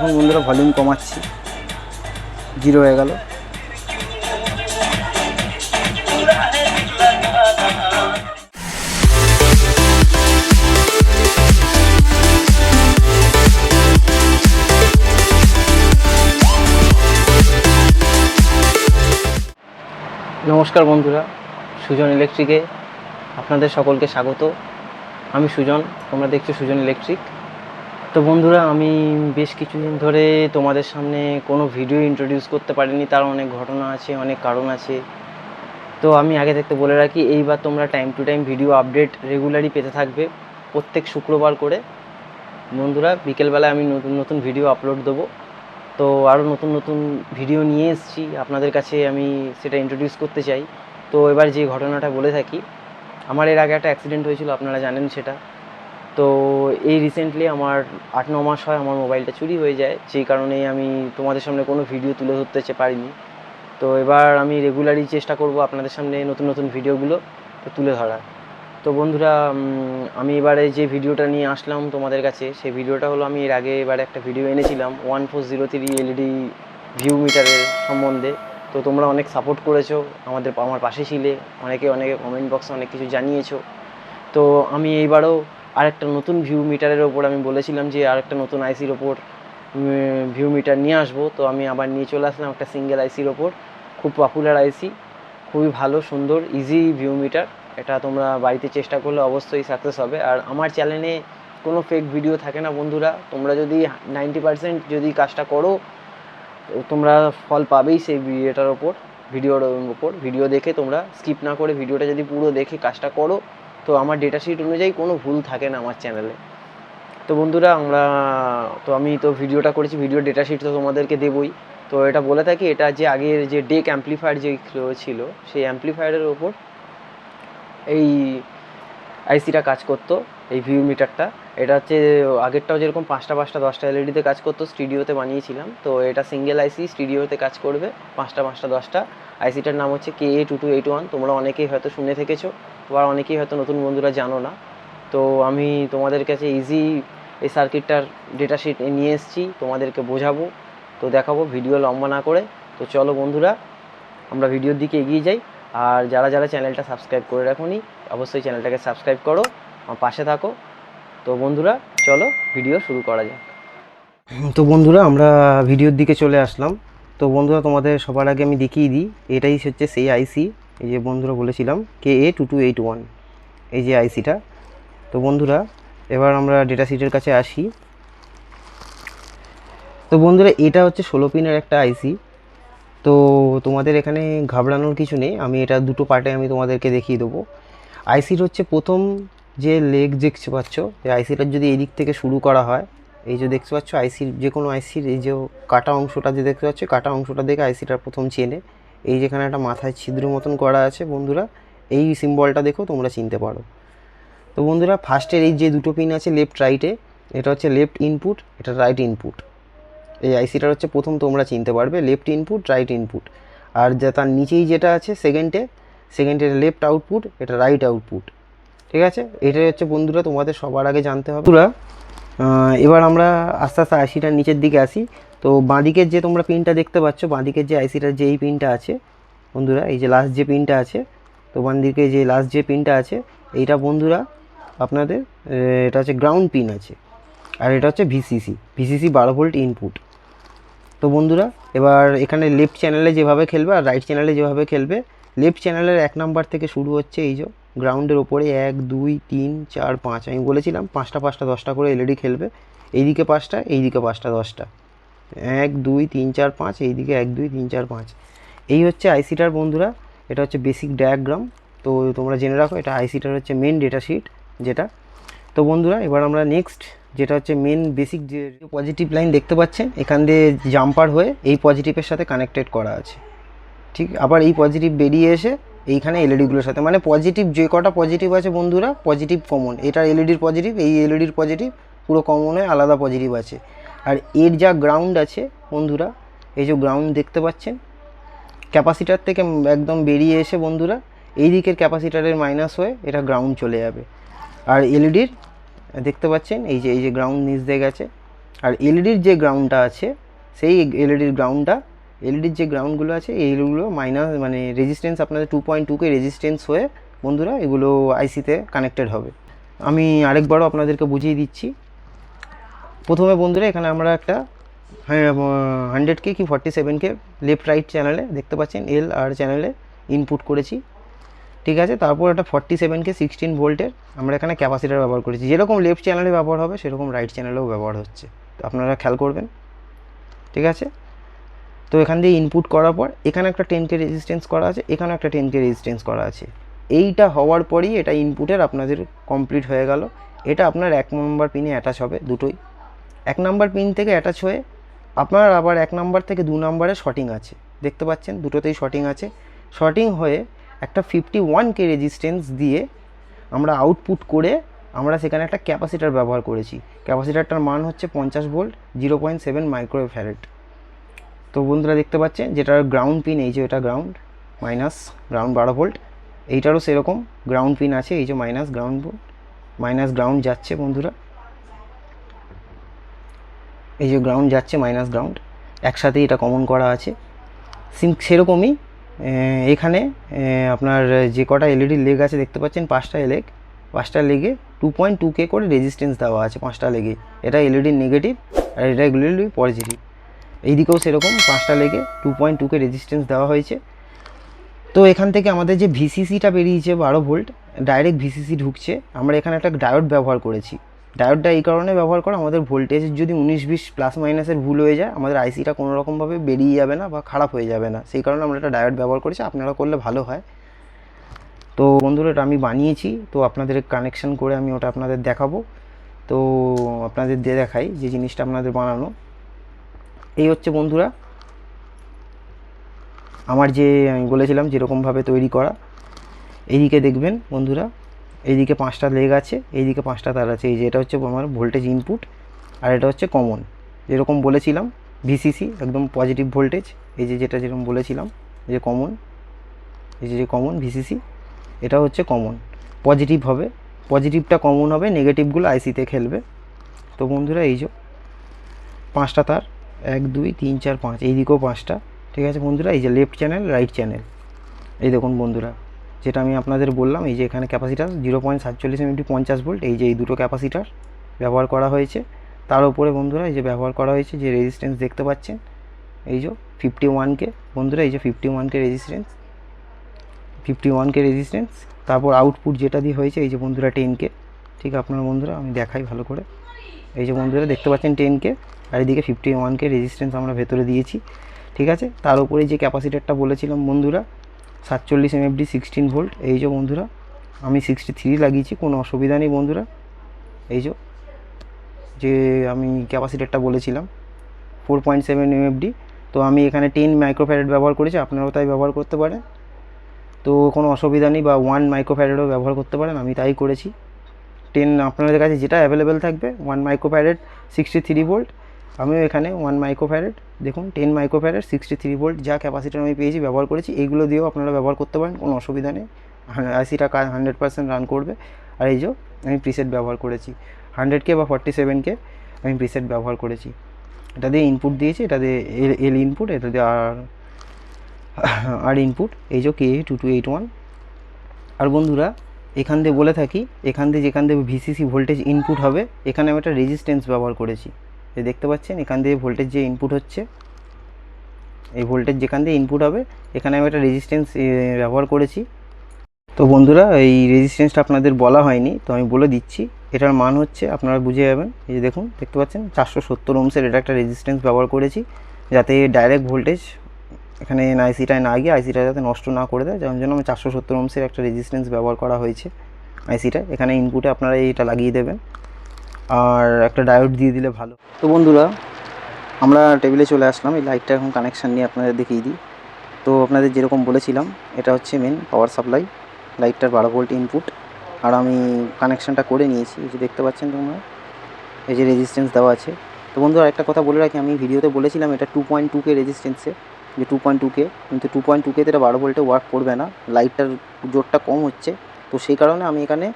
দেখুন বন্ধুরা volume কমাচ্ছি। Zero হয়ে গেল। নমস্কার বন্ধুরা, সুজন ইলেকট্রিকে আপনাদের সকলকে স্বাগত। আমি সুজন, তোমরা দেখছ সুজন ইলেকট্রিক। তো বন্ধুরা, আমি বেশ কিছুদিন ধরে তোমাদের সামনে কোনো ভিডিও ইন্ট্রোডিউস করতে পারিনি। তার অনেক ঘটনা আছে, অনেক কারণ আছে। তো আমি আগে থাকতে বলে রাখি, এইবার তোমরা time to time video update রেগুলারই পেতে থাকবে প্রত্যেক শুক্রবার করে। বন্ধুরা বিকেলবেলায় আমি নতুন নতুন ভিডিও আপলোড দেবো। তো আরও নতুন নতুন ভিডিও নিয়ে এসেছি। আপনাদের কাছে আমি সেটা ইন্ট্রোডিউস করতে চাই। তো এবার যে ঘটনাটা বলে থাকি, আমার এর আগে একটা অ্যাক্সিডেন্ট হয়েছিল, আপনারা জানেন সেটা। তো এই রিসেন্টলি আমার আট, ন মাস হয় আমার মোবাইলটা চুরি হয়ে যায় সেই কারণেই আমি তোমাদের সামনে কোনো ভিডিও তুলে ধরতে পারিনি। তো এবার আমি রেগুলারই চেষ্টা করব আপনাদের সামনে নতুন নতুন ভিডিওগুলো তুলে ধরার। তো বন্ধুরা আমি এবারে যে ভিডিওটা নিয়ে আসলাম তোমাদের কাছে, সেই ভিডিওটা হলো আমি এর আগে এবারে একটা ভিডিও এনেছিলাম one four zero three LED view মিটারের সম্বন্ধে। তো তোমরা অনেক সাপোর্ট করেছ, আমাদের, আমার পাশে ছিলে, অনেকে অনেকে কমেন্ট বক্সে অনেক কিছু জানিয়েছো। তো আমি এইবারও আরেকটা নতুন ভিউ মিটারের ওপর আমি বলেছিলাম যে আরেকটা নতুন আইসির ওপর ভিউ মিটার নিয়ে আসব। তো আমি আবার নিয়ে চলে আসলাম একটা সিঙ্গেল আইসির ওপর। খুব পপুলার আইসি খুবই ভালো, সুন্দর ইজি ভিউ মিটার এটা তোমরা বাড়িতে চেষ্টা করলে অবশ্যই সাকসেস হবে। আর আমার চ্যানেলে কোনো ফেক ভিডিও থাকে না বন্ধুরা। তোমরা যদি নাইনটি পার্সেন্ট যদি কাজটা করো তোমরা ফল পাবেই সেই ভিডিওটার ওপর ভিডিওর ওপর। ভিডিও দেখে তোমরা স্কিপ না করে ভিডিওটা যদি পুরো দেখে কাজটা করো তো আমার ডেটা শিট অনুযায়ী কোনো ভুল থাকে না আমার চ্যানেলে তো বন্ধুরা, আমরা, তো আমি তো ভিডিওটা করেছি ভিডিও ডেটা শিট তো তোমাদেরকে দেবই। তো এটা বলে থাকি, এটা যে আগের যে ডেক অ্যাম্পলিফায়ার যে ছিল, সেই অ্যাম্পলিফায়ারের ওপর এই আইসিটা কাজ করতো, এই ভিউ মিটারটা এটা হচ্ছে, আগেরটাও যেরকম পাঁচটা পাঁচটা, দশটা এলইডিতে কাজ করতো স্টুডিওতে বানিয়েছিলাম। তো এটা সিঙ্গেল আইসি স্টুডিওতে কাজ করবে, পাঁচটা পাঁচটা, দশটা। আইসিটার নাম হচ্ছে K A two two eight one তোমরা অনেকেই হয়তো শুনে থেকেছো। আবার অনেকেই হয়তো নতুন বন্ধুরা জানো না। তো আমি তোমাদের কাছে ইজি এই সার্কিটটার ডেটা শিট নিয়ে এসেছি, তোমাদেরকে বোঝাবো, তো দেখাবো ভিডিও লম্বা না করে। তো চলো বন্ধুরা, আমরা ভিডিওর দিকে এগিয়ে যাই। আর যারা যারা চ্যানেলটা সাবস্ক্রাইব করে রাখুনি, অবশ্যই চ্যানেলটাকে সাবস্ক্রাইব করো, আমার পাশে থাকো। তো বন্ধুরা, চলো ভিডিও শুরু করা যাক। তো বন্ধুরা, আমরা ভিডিওর দিকে চলে আসলাম। তো বন্ধুরা, তোমাদের সবার আগে আমি দেখিয়ে দিই, এটাই হচ্ছে সেই আইসি এই যে বন্ধুরা বলেছিলাম K A two two eight one এই যে আইসিটা তো বন্ধুরা, এবার আমরা ডেটা শিটের কাছে আসি। তো বন্ধুরা, এটা হচ্ছে ষোলো পিনের একটা আইসি তো তোমাদের এখানে ঘাবড়ানোর কিছু নেই, আমি এটা দুটো পার্টে আমি তোমাদেরকে দেখিয়ে দেবো। আইসির হচ্ছে প্রথম যে লেগ দেখতে পাচ্ছ এই আইসিটার যদি এই দিক থেকে শুরু করা হয়, এই যে দেখতে পাচ্ছ আইসির যে কোনো আইসির এই যে কাটা অংশটা যে দেখতে পাচ্ছ, কাটা অংশটা দেখে আইসিটার প্রথম চেনে। এই যেখানে একটা মাথায় ছিদ্র মতন করা আছে, বন্ধুরা, এই সিম্বলটা দেখো তোমরা চিনতে পারো। তো বন্ধুরা ফার্স্টের এই যে দুটো পিন আছে লেফট রাইটে এটা হচ্ছে লেফট ইনপুট এটা রাইট ইনপুট এই আইসিটার হচ্ছে প্রথম তোমরা চিনতে পারবে লেফট ইনপুট রাইট ইনপুট আর যা তার নিচেই যেটা আছে সেকেন্ডে সেকেন্ডের লেফট আউটপুট এটা রাইট আউটপুট ঠিক আছে? এটাই হচ্ছে বন্ধুরা, তোমাদের সবার আগে জানতে হবে। এবার আমরা আস্তে আস্তে আইসিটার নিচের দিকে আসি। তো বাঁদিকের যে তোমরা পিনটা দেখতে পাচ্ছ, বাঁদিকের যে আইসিটার যে এই পিনটা আছে, বন্ধুরা, এই যে লাস্ট যে পিনটা আছে, তো বাঁদিকে যে লাস্ট যে পিনটা আছে, এইটা বন্ধুরা আপনাদের এটা হচ্ছে গ্রাউন্ড পিন আছে, আর এটা হচ্ছে ভিসিসি ভিসিসি বারো ভোল্ট ইনপুট তো বন্ধুরা, এবার এখানে লেফট চ্যানেলে যেভাবে খেলবে আর রাইট চ্যানেলে যেভাবে খেলবে লেফট চ্যানেলের এক নাম্বার থেকে শুরু হচ্ছে এই যে গ্রাউন্ডের ওপরে এক, দুই, তিন, চার, পাঁচ। আমি বলেছিলাম, পাঁচটা পাঁচটা, দশটা করে এলইডি খেলবে। এইদিকে পাঁচটা এইদিকে পাঁচটা, দশটা। এক, দুই, তিন, চার, পাঁচ, এইদিকে এক, দুই, তিন, চার, পাঁচ। এই হচ্ছে আইসিটার, বন্ধুরা। এটা হচ্ছে বেসিক ডায়াগ্রাম তো তোমরা জেনে রাখো, এটা আইসিটার হচ্ছে মেন ডেটা শিট যেটা। তো বন্ধুরা, এবার আমরা নেক্সট যেটা হচ্ছে মেন বেসিক যে পজিটিভ লাইন দেখতে পাচ্ছেন, এখান দিয়ে জাম্পার হয়ে এই পজিটিভের সাথে কানেক্টেড করা আছে। ঠিক, আবার এই পজিটিভ বেরিয়ে এসে এইখানে এলইডিগুলোর সাথে। মানে পজিটিভ যে কটা পজিটিভ আছে বন্ধুরা পজিটিভ কমন এটা এলইডির পজিটিভ এই এলইডির পজিটিভ পুরো কমন আলাদা পজিটিভ আছে। আর এর যা গ্রাউন্ড আছে বন্ধুরা, এই যে গ্রাউন্ড দেখতে পাচ্ছেন ক্যাপাসিটার থেকে একদম বেরিয়ে এসে বন্ধুরা, এই দিকের ক্যাপাসিটারের মাইনাস হয়ে এটা গ্রাউন্ড চলে যাবে। আর এলইডির দেখতে পাচ্ছেন, এই যে এই যে গ্রাউন্ড নিচ দিয়ে গেছে। আর এলইডির যে গ্রাউন্ডটা আছে, সেই এলইডির গ্রাউন্ডটা এলইডির যে গ্রাউন্ডগুলো আছে, এইগুলো মাইনাস মানে রেজিস্ট্যান্স আপনাদের টু পয়েন্ট টুকে রেজিস্ট্যান্স হয়ে, বন্ধুরা, এগুলো আইসিতে কানেক্টেড হবে। আমি আরেকবারও আপনাদেরকে বুঝিয়ে দিচ্ছি। প্রথমে বন্ধুরা, এখানে আমরা একটা হান্ড্রেড কে কি forty seven K left right চ্যানেলে দেখতে পাচ্ছেন এল আর চ্যানেলে ইনপুট করেছি। ঠিক আছে, তারপর একটা ফর্টি সেভেন কে সিক্সটিন ভোল্টের আমরা এখানে ক্যাপাসিটার ব্যবহার করেছি। যেরকম লেফট চ্যানেলে ব্যবহার হবে, সেরকম রাইট চ্যানেলেও ব্যবহার হচ্ছে। তো আপনারা খেয়াল করবেন। ঠিক আছে? তো এখান দিয়ে ইনপুট করার পর, এখানে একটা টেন কে রেজিস্ট্যান্স করা আছে এখানে একটা টেন কে রেজিস্ট্যান্স করা আছে। এইটা হওয়ার পরই এটা ইনপুটের আপনাদের কমপ্লিট হয়ে গেল। এটা আপনার এক নম্বর পিনে অ্যাটাচ হবে দুটোই। এক নাম্বার পিন থেকে অ্যাটাচ হয়ে আপনার আবার এক নাম্বার থেকে দু নম্বরে শর্টিং আছে। দেখতে পাচ্ছেন, দুটোতেই শর্টিং আছে। শর্টিং হয়ে একটা ফিফটি ওয়ান কে রেজিস্ট্যান্স দিয়ে আমরা আউটপুট করে আমরা সেখানে একটা ক্যাপাসিটার ব্যবহার করেছি। ক্যাপাসিটারটার মান হচ্ছে পঞ্চাশ volt zero point seven micro farad তো বন্ধুরা দেখতে পাচ্ছেন, যেটার গ্রাউন্ড পিন এই যে এটা গ্রাউন্ড মাইনাস গ্রাউন্ড বারো ভোল্ট এইটারও সেরকম গ্রাউন্ড পিন আছে, এই যে minus ground volt minus ground যাচ্ছে বন্ধুরা। এই যে গ্রাউন্ড যাচ্ছে মাইনাস গ্রাউন্ড একসাথেই এটা কমন করা আছে। সিম সেরকমই এখানে আপনার যে কটা এলইডি লেগ আছে দেখতে পাচ্ছেন, পাঁচটা লেগ পাঁচটা লেগে টু পয়েন্ট টু কে করে রেজিস্ট্যান্স দেওয়া আছে, পাঁচটা লেগে এটা এলইডি নেগেটিভ আর এটা এগুলি পজিটিভ এইদিকেও সেরকম, পাঁচটা লেগে two point two K resistance দেওয়া হয়েছে। তো এখান থেকে আমাদের যে ভিসিসিটা বেরিয়েছে বারো ভোল্ট ডাইরেক্ট ভিসিসি ঢুকছে। আমরা এখানে একটা ডায়োড ব্যবহার করেছি। ডায়োডটা এই কারণে ব্যবহার করা, আমাদের ভোল্টেজ যদি উনিশ বিশ প্লাস মাইনাসের ভুল হয়ে যায়, আমাদের আইসিটা কোনো রকমভাবে বেরিয়ে যাবে না বা খারাপ হয়ে যাবে না। সেই কারণে আমরা একটা ডায়োড ব্যবহার করেছি, আপনারা করলে ভালো হয়। তো বন্ধুরা, এটা আমি বানিয়েছি, তো আপনাদের কানেকশন করে আমি ওটা আপনাদের দেখাবো। তো আপনাদের দিয়ে দেখাই যে জিনিসটা আপনাদের বানানো। এই হচ্ছে বন্ধুরা। আমার যে আমি বলেছিলাম যেরকমভাবে তৈরি করা, এইদিকে দেখবেন বন্ধুরা, এইদিকে পাঁচটা লেগ আছে, এইদিকে পাঁচটা তার আছে। এই যে এটা হচ্ছে আমার ভোল্টেজ ইনপুট আর এটা হচ্ছে কমন যেরকম বলেছিলাম ভিসিসি একদম পজিটিভ ভোল্টেজ এই যে যেটা যেরকম বলেছিলাম যে কমন এই যে কমন ভিসিসি এটা হচ্ছে কমন পজিটিভ হবে। পজিটিভটা কমন হবে নেগেটিভগুলো আইসিতে খেলবে। তো বন্ধুরা, এই যে পাঁচটা তার। এক, দুই, তিন, চার, পাঁচ। এই দিকেও পাঁচটা, ঠিক আছে বন্ধুরা? এই যে লেফট চ্যানেল রাইট চ্যানেল এই দেখুন বন্ধুরা, যেটা আমি আপনাদের বললাম, এই যে এখানে ক্যাপাসিটার জিরো পয়েন্ট সাতচল্লিশ এমএমটি পঞ্চাশ ভোল্ট এই যে এই দুটো ক্যাপাসিটার ব্যবহার করা হয়েছে। তার উপরে বন্ধুরা, এই যে ব্যবহার করা হয়েছে, যে রেজিস্ট্যান্স দেখতে পাচ্ছেন, এই যে ফিফটি ওয়ানকে বন্ধুরা, এই যে fifty one K resistance fifty one K resistance তারপর আউটপুট যেটা দিয়ে হয়েছে, এই যে বন্ধুরা টেনকে ঠিক আপনার বন্ধুরা, আমি দেখাই ভালো করে। এই যে বন্ধুরা, দেখতে পাচ্ছেন টেনকে আর এদিকে ফিফটি ওয়ানকে রেজিস্ট্যান্স আমরা ভেতরে দিয়েছি, ঠিক আছে? তার উপরে যে ক্যাপাসিটারটা বলেছিলাম বন্ধুরা, সাতচল্লিশ এমএফডি সিক্সটিন ভোল্ট এই যে বন্ধুরা, আমি সিক্সটি থ্রি লাগিয়েছি, কোনো অসুবিধা নেই বন্ধুরা। এই যে যে আমি ক্যাপাসিটারটা বলেছিলাম ফোর পয়েন্ট সেভেন এমএফডি তো আমি এখানে টেন মাইক্রোফ্যারেড ব্যবহার করেছি, আপনারাও তাই ব্যবহার করতে পারেন। তো কোনো অসুবিধা নেই বা ওয়ান মাইক্রোফ্যারেডও ব্যবহার করতে পারেন, আমি তাই করেছি। টেন আপনাদের কাছে যেটা অ্যাভেলেবেল থাকবে one microfarad sixty three volt আমিও এখানে ওয়ান মাইক্রোফ্যারেড দেখুন ten microfarad sixty three volt যা ক্যাপাসিটার আমি পেয়েছি, ব্যবহার করেছি এইগুলো দিয়েও আপনারা ব্যবহার করতে পারেন, কোনো অসুবিধা নেই। আশিটা কাজ হান্ড্রেড পার্সেন্ট রান করবে। আর এই যে, আমি প্রিসেট ব্যবহার করেছি। হান্ড্রেড কে বা ফর্টি সেভেন কে আমি প্রিসেট ব্যবহার করেছি। এটা দিয়ে ইনপুট দিয়েছি, এটা দিয়ে এল এল ইনপুট এটা দিয়ে আর আর ইনপুট এই যে K two two eight one আর বন্ধুরা, এখান দিয়ে বলে থাকি, এখান দিয়ে যেখান দিয়ে ভিসিসি ভোল্টেজ ইনপুট হবে, এখানে আমি একটা রেজিস্ট্যান্স ব্যবহার করেছি। এই দেখতে পাচ্ছেন, এখান দিয়ে ভোল্টেজ যে ইনপুট হচ্ছে, এই ভোল্টেজ যেখান দিয়ে ইনপুট হবে, এখানে আমি একটা রেজিস্ট্যান্স ব্যবহার করেছি। তো বন্ধুরা, এই রেজিস্ট্যান্সটা আপনাদের বলা হয়নি, তো আমি বলে দিচ্ছি, এটার মান হচ্ছে, আপনারা বুঝে যাবেন। এই যে দেখুন, দেখতে পাচ্ছেন, চারশো সত্তর ওমসের এটা একটা রেজিস্ট্যান্স ব্যবহার করেছি, যাতে ডাইরেক্ট ভোল্টেজ এখানে আইসিটায় না গিয়ে আইসিটা যাতে নষ্ট না করে দেয়, যার জন্য আমি চারশো সত্তর ওমসের একটা রেজিস্ট্যান্স ব্যবহার করা হয়েছে। আইসিটা এখানে ইনপুটে আপনারা এইটা লাগিয়ে দেবেন। আর একটা ডায়োড দিয়ে দিলে ভালো। তো বন্ধুরা, আমরা টেবিলে চলে আসলাম। এই লাইটটা এখন কানেকশান নিয়ে আপনাদের দেখিয়ে দিই। তো আপনাদের যেরকম বলেছিলাম, এটা হচ্ছে মেন পাওয়ার সাপ্লাই লাইটটার বারো ভোল্ট ইনপুট আর আমি কানেকশানটা করে নিয়েছি, এই যে দেখতে পাচ্ছেন তোমরা? এই যে রেজিস্ট্যান্স দেওয়া আছে। তো বন্ধু একটা কথা বলে রাখি, আমি ভিডিওতে বলেছিলাম এটা টু পয়েন্ট টু কে রেজিস্ট্যান্সে যে টু পয়েন্ট টু কে কিন্তু টু পয়েন্ট টু কেতে এটা বারো ভোল্টে ওয়ার্ক করবে না। লাইটটার জোরটা কম হচ্ছে। তো সেই কারণে আমি এখানে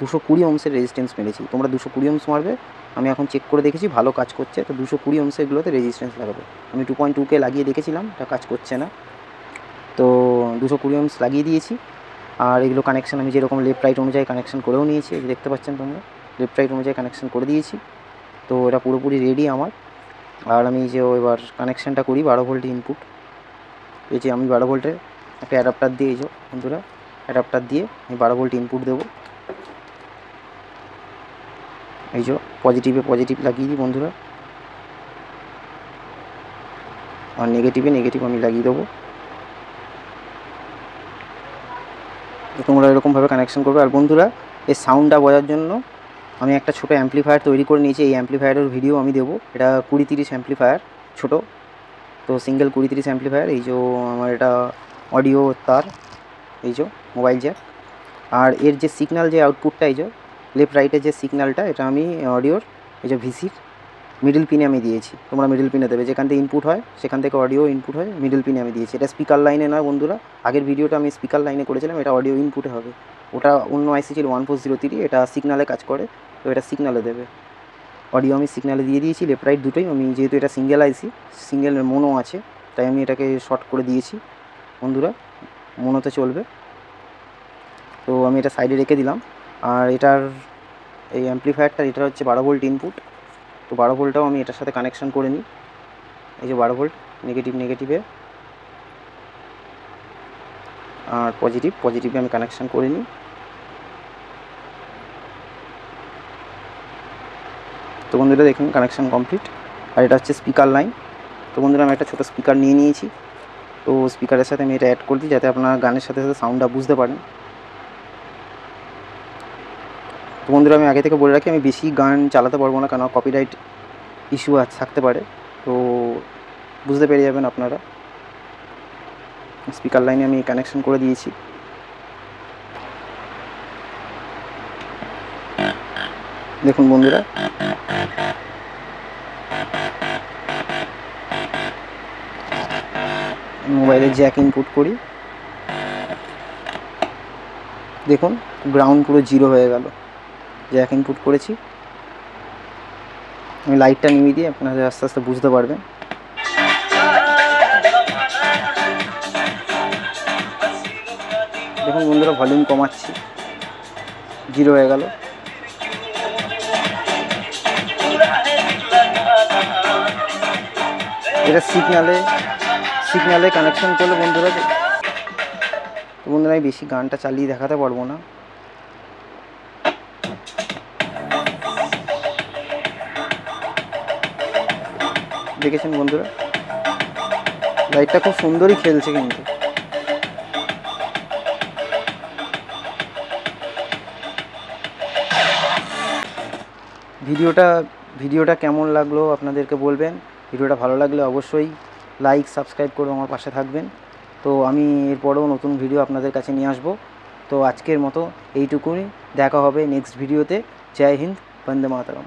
দুশো কুড়ি ওমসের রেজিস্ট্যান্স মেরেছি। তোমরা দুশো কুড়ি ওমস মারবে, আমি এখন চেক করে দেখেছি, ভালো কাজ করছে। তো দুশো কুড়ি ওমসেরগুলোতে রেজিস্ট্যান্স লাগাবে। আমি টু পয়েন্ট টুকে লাগিয়ে দেখেছিলাম, এটা কাজ করছে না। তো দুশো কুড়ি ওমস লাগিয়ে দিয়েছি। আর এগুলো কানেকশান আমি যেরকম লেফট রাইট অনুযায়ী কানেকশান করেও নিয়েছি দেখতে পাচ্ছেন তোমরা লেফট রাইট অনুযায়ী কানেকশান করে দিয়েছি। তো এটা পুরোপুরি রেডি আমার। আর আমি যে এবার কানেকশানটা করি, বারো ভোল্ট ইনপুট এই যে আমি বারো ভোল্টের একটা অ্যাডাপ্টার দিয়ে, এই যে বন্ধুরা অ্যাডাপ্টার দিয়ে আমি বারো ভোল্ট ইনপুট দেবো। এই যে পজিটিভে পজিটিভ লাগিয়ে দিই বন্ধুরা। আর নেগেটিভে নেগেটিভ আমি লাগিয়ে দেবো। তোমরা এরকমভাবে কানেকশন করবে। আর বন্ধুরা, এই সাউন্ডটা বোঝার জন্য আমি একটা ছোটো অ্যাম্পলিফায়ার তৈরি করে নিয়েছি। এই অ্যাম্পলিফায়ারের ভিডিও আমি দেবো। এটা কুড়ি তিরিশ অ্যাম্পলিফায়ার ছোটো। তো সিঙ্গেল কুড়ি তিরিশ অ্যাম্পলিফায়ার এই যে আমার এটা অডিও তার, এই যে মোবাইল জ্যাক আর এর যে সিগন্যাল যে আউটপুটটা এই যে লেফট রাইটের যে সিগন্যালটা এটা আমি অডিওর এই যে ভিসির মিডল পিনে আমি দিয়েছি। তোমরা মিডিল পিনে দেবে। যেখান থেকে ইনপুট হয়, সেখান থেকে অডিও ইনপুট হয় মিডল পিনে আমি দিয়েছি। এটা স্পিকার লাইনে নয় বন্ধুরা। আগের ভিডিওটা আমি স্পিকার লাইনে করেছিলাম, এটা অডিও ইনপুটে হবে। ওটা অন্য আইসি ছিল ওয়ান ফোর জিরো থ্রি এটা সিগনালে কাজ করে, তো এটা সিগনালে দেবে। অডিও আমি সিগনালে দিয়ে দিয়েছি লেফট রাইট দুটোই। আমি যেহেতু এটা সিঙ্গেল আইসি সিঙ্গেল মোনো আছে, তাই আমি এটাকে শর্ট করে দিয়েছি। বন্ধুরা মোনোতে চলবে। তো আমি এটা সাইডে রেখে দিলাম। আর এটার এই অ্যাম্পলিফায়ারটা এটা হচ্ছে বারো ভোল্ট ইনপুট তো বারো ভোল্টটাও আমি এটার সাথে কানেকশন করে নিই। এই যে বারো ভোল্ট নেগেটিভ নেগেটিভে আর পজিটিভ পজিটিভে আমি কানেকশান করে নিই। তো বন্ধুরা, দেখুন কানেকশান কমপ্লিট আর এটা হচ্ছে স্পিকার লাইন তো বন্ধুরা, আমি একটা ছোটো স্পিকার নিয়ে নিয়েছি। তো স্পিকারের সাথে আমি এটা অ্যাড করে দিই, যাতে আপনারা গানের সাথে সাথে সাউন্ডটা বুঝতে পারেন। তো বন্ধুরা, আমি আগে থেকে বলে রাখি, আমি বেশি গান চালাতে পারব না, কেন কপিরাইট ইস্যু থাকতে পারে। তো বুঝতে পেরে যাবেন আপনারা। স্পিকার লাইনে আমি কানেকশন করে দিয়েছি। দেখুন বন্ধুরা। মোবাইলে জ্যাক ইনপুট করি। দেখুন গ্রাউন্ড পুরো জিরো হয়ে গেল। জ্যাক ইনপুট করেছি। আমি লাইটটা নিয়ে দিয়ে আপনারা আস্তে আস্তে বুঝতে পারবেন। দেখুন বন্ধুরা ভলিউম কমাচ্ছি। জিরো হয়ে গেল। এটা সিগনালে সিগনালে কানেকশন করলে বন্ধুরা তো বন্ধুরা, আমি বেশি গানটা চালিয়ে দেখাতে পারব না। দেখেছেন বন্ধুরা? লাইটটা খুব সুন্দরই খেলছে কিন্তু। ভিডিওটা ভিডিওটা কেমন লাগল আপনাদেরকে বলবেন? ভিডিওটা ভালো লাগলে অবশ্যই লাইক সাবস্ক্রাইব করে আমার পাশে থাকবেন। তো আমি এরপরেও নতুন ভিডিও আপনাদের কাছে নিয়ে আসব। তো আজকের মতো এইটুকুই দেখা হবে নেক্সট ভিডিওতে জয় হিন্দ, বন্দে মাতরম।